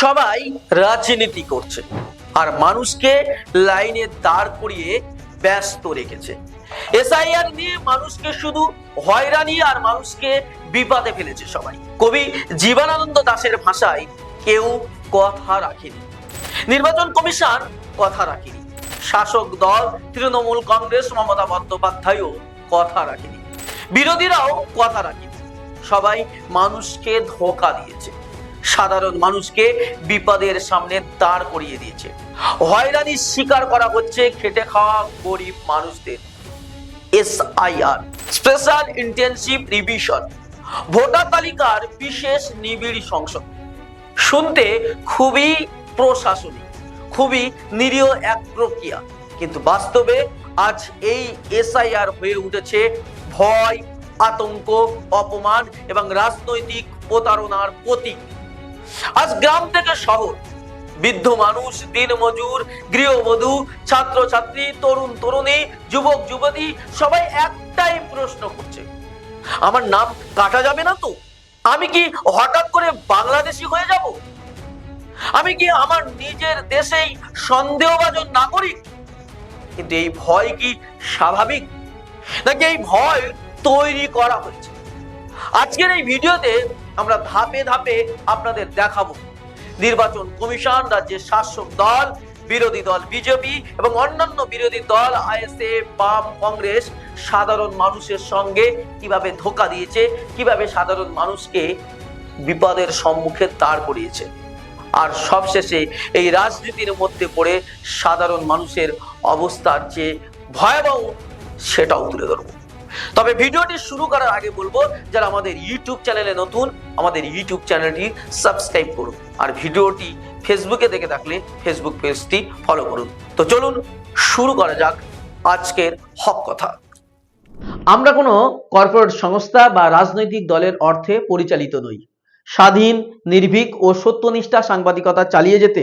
সবাই রাজনীতি করছে আর মানুষকে লাইনে দাঁড় করিয়ে ব্যস্ত রেখেছে। এসআইআর নিয়ে মানুষকে শুধু হয়রানি আর মানুষকে বিপাদে ফেলেছে সবাই। কবি জীবনানন্দ দাশের ভাষায় কেউ কথা রাখেনি। নির্বাচন কমিশন কথা রাখেনি। শাসক দল, তৃণমূল কংগ্রেস, মমতা বন্দ্যোপাধ্যায়ও কথা রাখেনি। বিরোধীরাও কথা রাখেনি। সবাই মানুষকে ধোকা দিয়েছে। সাধারণ মানুষকে বিপদের সামনে দাঁড় করিয়ে দিয়েছে। হয়রানির শিকার করা হচ্ছে খেটে খাওয়া গরিব মানুষদের। SIR, special intensive revision, voter তালিকার বিশেষ নিবিড় সংসদ শুনতে খুবই প্রশাসনিক, খুবই নিরীহ এক প্রক্রিয়া, কিন্তু বাস্তবে আজ এই এসআইআর হয়ে উঠেছে ভয়, আতঙ্ক, অপমান এবং রাজনৈতিক প্রতারণার প্রতীক। আজ গ্রাম থেকে শহর। বৃদ্ধ মানুষ দিনমজুর গৃহবধূ, ছাত্রছাত্রী, তরুণ তরুণী, যুবক, যুবতী, সবাই একটাই প্রশ্ন করছে। আমার নাম কাটা যাবে না তো? আমি কি হঠাৎ করে বাংলাদেশি হয়ে যাব? আমি কি আমার নিজের দেশেই সন্দেহভাজন নাগরিক? কিন্তু এই ভয় কি স্বাভাবিক? নাকি এই ভয় তৈরি করা হয়েছে? আজকের এই ভিডিওতে আমরা ধাপে ধাপে আপনাদের দেখাবো। নির্বাচন কমিশন, রাজ্যের শাসক দল, বিরোধী দল বিজেপি এবং অন্যান্য বিরোধী দল আইএসএ বাম, কংগ্রেস, সাধারণ মানুষের সঙ্গে কীভাবে ধোকা দিয়েছে, কীভাবে সাধারণ মানুষকে বিপদের সম্মুখে দাঁড় করিয়েছে। আর সবশেষে এই রাজনীতির মধ্যে পড়ে সাধারণ মানুষের অবস্থার যে ভয়াবহ, সেটাও তুলে ধরবো। তবে ভিডিওটি শুরু করার আগে বলব, যারা আমাদের ইউটিউব চ্যানেলে নতুন, আমাদের ইউটিউব চ্যানেলটি সাবস্ক্রাইব করুন। আর ভিডিওটি ফেসবুকে দেখে থাকলে ফেসবুক পেজটি ফলো করুন। তো চলুন শুরু করা যাক আজকের হক কথা। আমরা কোনো কর্পোরেট সংস্থা বা রাজনৈতিক দলের অর্থে পরিচালিত নই। স্বাধীন, নির্ভীক ও সত্যনিষ্ঠা সাংবাদিকতা চালিয়ে যেতে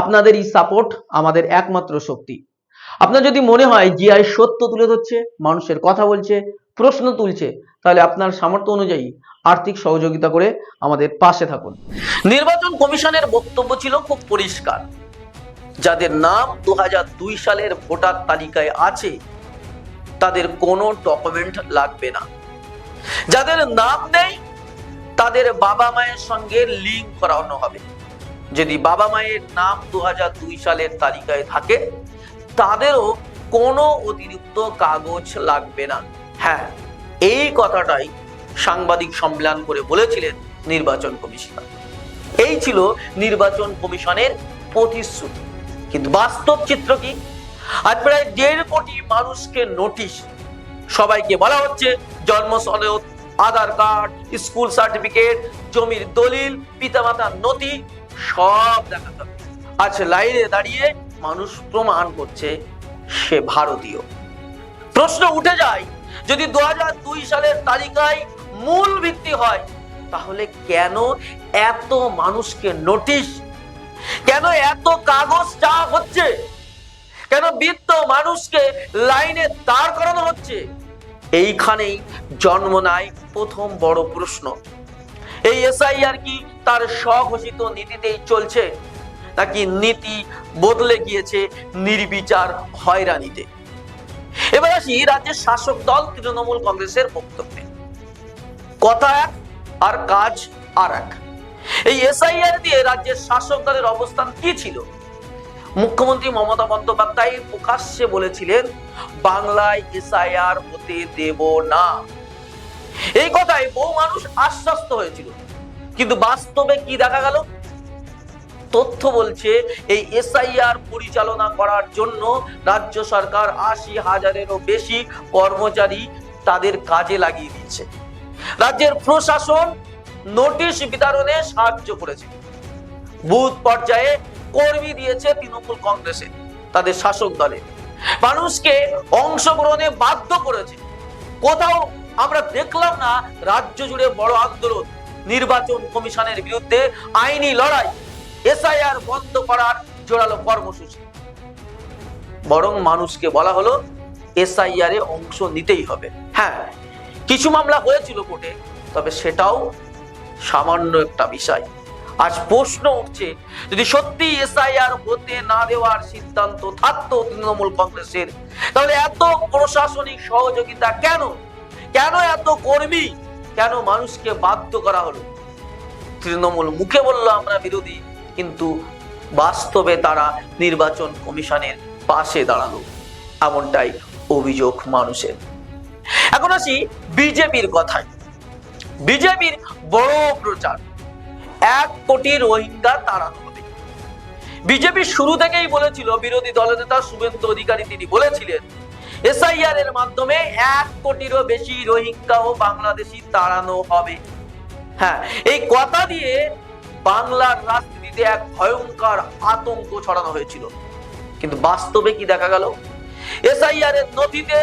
আপনাদের এই সাপোর্ট আমাদের একমাত্র শক্তি। আপনার যদি মনে হয় জিআই সত্য তুলে ধরছে, মানুষের কথা বলছে, প্রশ্ন তুলছে, তাহলে আপনার সামর্থ্য অনুযায়ী আর্থিক সহযোগিতা করে আমাদের পাশে থাকুন। নির্বাচন কমিশনের বক্তব্য ছিল খুব পরিষ্কার। যাদের নাম দু সালের ভোটার তালিকায় আছে, তাদের কোনো ডকুমেন্ট লাগবে না। যাদের নাম নেই, তাদের বাবা মায়ের সঙ্গে লিঙ্ক করানো হবে। যদি বাবা মায়ের নাম দু হাজার দুই সালের তালিকায় থাকে তাদেরও কোনো অতিরিক্ত কাগজ লাগবে না। হ্যাঁ এই কথাটাই সাংবাদিক সম্মেলন করে বলেছিলেন নির্বাচন কমিশনার। এই ছিল নির্বাচন কমিশনের প্রতিশ্রুতি। কিন্তু বাস্তব চিত্র কি? আজ প্রায় দেড় কোটি মানুষকে নোটিশ সবাইকে বলা হচ্ছে, জন্ম আধার কার্ড, স্কুল সার্টিফিকেট, জমির দলিল, পিতামাতার নথি সব দেখাতে হবে। আজ লাইনে দাঁড়িয়ে মানুষ প্রমাণ করছে সে ভারতীয়। প্রশ্ন উঠে যায়, যদি দু সালের তালিকায় মূল ভিত্তি হয়, তাহলে কেন এত মানুষকে নোটিশ? কেন এত কাগজ চাওয়া হচ্ছে? কেন বৃদ্ধ মানুষকে লাইনে দাঁড় করানো হচ্ছে? এইখানেই জন্ম নেয় প্রথম বড় প্রশ্ন। এই এসআইআর কি তার স্বঘোষিত নীতিতেই চলছে? নাকি নীতি বদলে গিয়েছে নির্বিচার হয়রানিতে। এবার আসি রাজ্যের শাসক দল তৃণমূল কংগ্রেসের বক্তব্যে। কথা এক আর কাজ আর এক। এই এসআইআর দিয়ে রাজ্যের শাসক দলের অবস্থান কি ছিল? মুখ্যমন্ত্রী মমতা বন্দ্যোপাধ্যায় প্রকাশ্যে বলেছিলেন, বাংলায় এসআইআর হতে দেব না। এই কথায় বহু মানুষ আশ্বস্ত হয়েছিল। কিন্তু বাস্তবে কি দেখা গেল? তথ্য বলছে, এই এসআইআর পরিচালনা করার জন্য রাজ্য সরকার আশি হাজারেরও বেশি কর্মচারী তাদের কাজে লাগিয়ে দিচ্ছে রাজ্যের প্রশাসন নোটিশ বিতরণে সাহায্য করেছে। বুথ পর্যায়ে কর্মী দিয়েছে তৃণমূল কংগ্রেসে, তাদের শাসক দলে মানুষকে অংশগ্রহণে বাধ্য করেছে। কোথাও আমরা দেখলাম না রাজ্য জুড়ে বড় আন্দোলন। নির্বাচন কমিশনের বিরুদ্ধে আইনি লড়াই এসআইআর বন্ধ করার জোরালো কর্মসূচি। বরং মানুষকে বলা হলো, এসআইআর এ অংশ নিতেই হবে। হ্যাঁ কিছু মামলা হয়েছিল কোর্টে, তবে সেটাও সামান্য একটা বিষয়। আজ প্রশ্ন উঠছে, যদি সত্যি এসআইআর হতে না দেওয়ার সিদ্ধান্ত থাকতো তৃণমূল কংগ্রেসের, তাহলে এত প্রশাসনিক সহযোগিতা কেন? কেন এত কর্মী? কেন মানুষকে বাধ্য করা হলো? তৃণমূল মুখে বলল, আমরা বিরোধী। কিন্তু বাস্তবে তারা নির্বাচন কমিশনের পাশে দাঁড়াল। এমনটাই অভিযোগ মানুষের। এখন আসি বিজেপির কথায়। বিজেপির বড় প্রচার। এক কোটি রোহিঙ্গা তাড়ানো হবে। বিজেপি শুরু থেকেই বলেছিল, বিরোধী দলনেতা শুভেন্দু অধিকারী তিনি বলেছিলেন, এসআইআর এর মাধ্যমে এক কোটিরও বেশি রোহিঙ্গা ও বাংলাদেশি তাড়ানো হবে। হ্যাঁ এই কথা দিয়ে বাংলার রাজনীতিতে এক ভয়ঙ্কর আতঙ্ক ছড়ানো হয়েছিল। কিন্তু বাস্তবে কি দেখা গেল? এসআইআর এর নথিতে,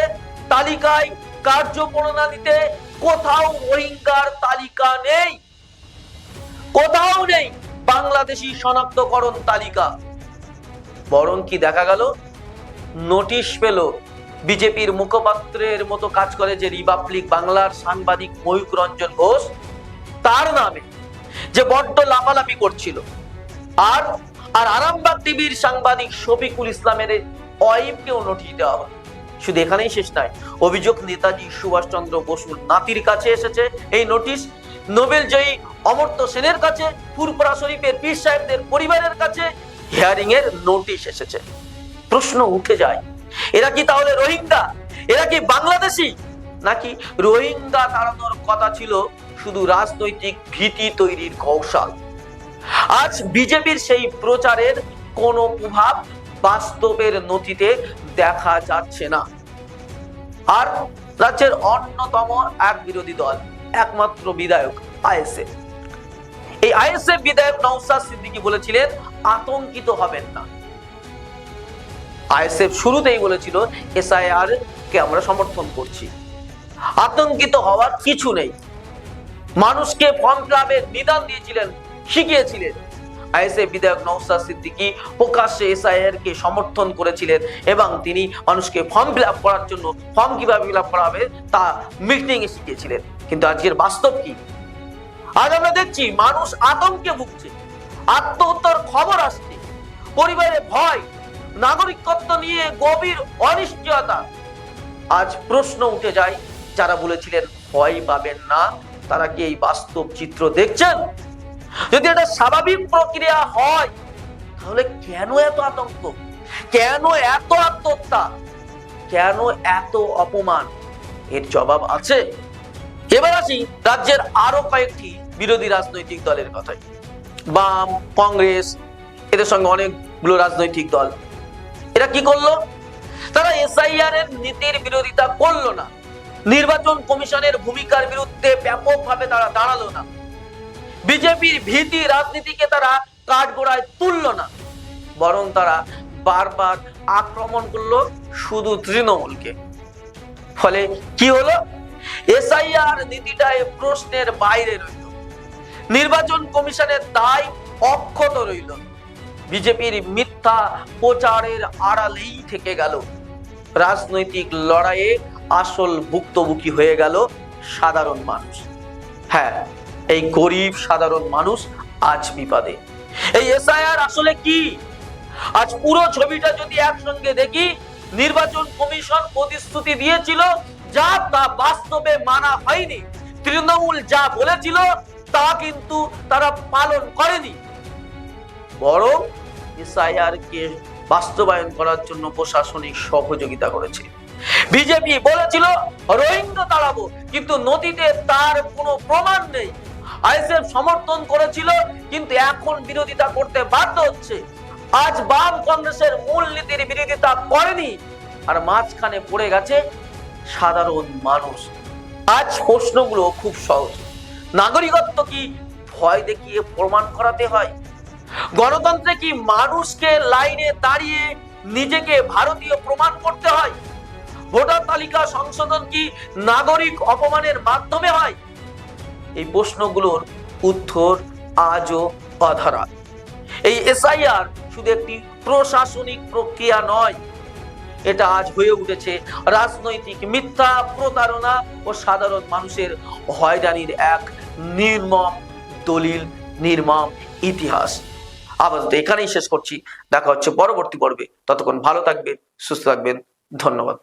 তালিকায় কার্যপ্রণালীতে কোথাও রোহিঙ্গার তালিকা নেই। কোথাও নেই বাংলাদেশি শনাক্তকরণ তালিকা। বরং কি দেখা গেল? নোটিশ পেল, বিজেপির মুখপাত্রের মতো কাজ করে যে রিপাবলিক বাংলার সাংবাদিক ময়ূক রঞ্জন ঘোষ, তার নামে যে বড্ড লাফালাফি করছিল। আর আর আরামবাগ টিভির সাংবাদিক শফিকুল ইসলামের ওয়াইফকেও নোটিশ দেওয়া হলো। শুধু এখানেই শেষ নয়, অভিযোগ নেতাজি সুভাষচন্দ্র বসুর নাতির কাছে এসেছে এই নোটিশ। নোবেল জয়ী অমর্ত্য সেনের কাছে ফুরপুরা শরীফের পীর সাহেবদের পরিবারের কাছে হিয়ারিং এর নোটিশ এসেছে। প্রশ্ন উঠে যায়, এরা কি তাহলে রোহিঙ্গা? এরা কি বাংলাদেশি? নাকি রোহিঙ্গা তাড়ানোর কথা ছিল শুধু রাজনৈতিক ভীতি তৈরির কৌশল? আজ বিজেপির সেই প্রচারের কোনো প্রভাব বাস্তবের নথিতে দেখা যাচ্ছে না। আর রাজ্যের অন্যতম এক বিরোধী দল, একমাত্র বিধায়ক আইএসএফ। এই আইএসএফ বিধায়ক নওসাদ সিদ্দিকী বলেছিলেন, আতঙ্কিত হবেন না। আইএসএফ শুরুতেই বলেছিল, এসআইআর কে আমরা সমর্থন করছি। আতঙ্কিত হওয়ার কিছু নেই। মানুষকে ফর্ম ক্লাবের নিদান দিয়েছিলেন শিখিয়েছিলেন। আইএসএফ বিধায়ক নওসাদ সিদ্দিকী প্রকাশ্যে এসআইআর কে সমর্থন করেছিলেন এবং তিনি মানুষকে ফর্ম ফিল করার জন্য ফর্ম কীভাবে ফিল করা হবে তা মিটিং এ শিখিয়েছিলেন। কিন্তু আজকের বাস্তব কি? আজ আমরা দেখছি মানুষ আতঙ্কে ভুগছে, আত্মহত্যার খবর আসছে পরিবারে ভয়, নাগরিকত্ব নিয়ে গভীর অনিশ্চয়তা। আজ প্রশ্ন উঠে যায়, যারা বলেছিলেন ভয় পাবেন না, তারা কি এই বাস্তব চিত্র দেখছেন? যদি এটা স্বাভাবিক প্রক্রিয়া হয়, তাহলে কেন এত আতঙ্ক? কেন এত আত্মহত্যা? কেন এত অপমান? এর জবাব আছে। এবার আসি রাজ্যের আরও কয়েকটি বিরোধী রাজনৈতিক দলের কথায়। বাম, কংগ্রেস, এদের সঙ্গে অনেকগুলো রাজনৈতিক দল। এরা কি করল? তারা এসআইআর এর নীতির বিরোধিতা করল না। নির্বাচন কমিশনের ভূমিকার বিরুদ্ধে ব্যাপকভাবে তারা দাঁড়াল না। বিজেপির ভীতি রাজনীতিকে তারা কাঠগোড়ায় তুলল না, বরং তারা বারবার আক্রমণ করল শুধু তৃণমূলকে। ফলে কি হলো? এসআইআর নীতিটা এ প্রশ্নের বাইরে রইল। নির্বাচন কমিশনের দায় অক্ষত রইল। বিজেপির মিথ্যা প্রচারের আড়ালেই থেকে গেল। রাজনৈতিক লড়াইয়ে আসল ভুক্তভোগী হয়ে গেল সাধারণ মানুষ। হ্যাঁ এই গরিব সাধারণ মানুষ আজ বিপাদে। এই এসআইআর আসলে কি? আজ পুরো ছবিটা যদি একসঙ্গে দেখি, নির্বাচন কমিশন প্রতিশ্রুতি দিয়েছিল, যা তা বাস্তবে মানা হয়নি। তৃণমূল যা বলেছিল, তা কিন্তু তারা পালন করেনি। বরং এসআইআর কে বাস্তবায়ন করার জন্য প্রশাসনিক সহযোগিতা করেছে। বিজেপি বলেছিল রোহিঙ্গা তাড়াবো কিন্তু নদীতে তার কোনো প্রমাণ নেই। আইএসএফ সমর্থন করেছিল, কিন্তু এখন বিরোধিতা করতে বাধ্য হচ্ছে। আজ বাম কংগ্রেসের মূল নীতির বিরোধিতা করেনি, আর মাঝখানে পড়ে গেছে সাধারণ মানুষ। আজ প্রশ্নগুলো খুব সহজ। নাগরিকত্ব কি ভয় দেখিয়ে প্রমাণ করাতে হয়? গণতন্ত্রে কি মানুষকে লাইনে দাঁড়িয়ে নিজেকে ভারতীয় প্রমাণ করতে হয়? ভোটার তালিকা সংশোধন কি নাগরিক অপমানের মাধ্যমে হয়? এই প্রশ্নগুলোর উত্তর আজও অধারা। এই এসআইআর শুধু একটি প্রশাসনিক প্রক্রিয়া নয়, এটা আজ হয়ে উঠেছে রাজনৈতিক মিথ্যা প্রতারণা ও সাধারণ মানুষের হয়রানির এক নির্মম দলিল, নির্মম ইতিহাস। আপাতত এখানেই শেষ করছি। দেখা হচ্ছে পরবর্তী পর্বে। ততক্ষণ ভালো থাকবেন, সুস্থ থাকবেন। ধন্যবাদ।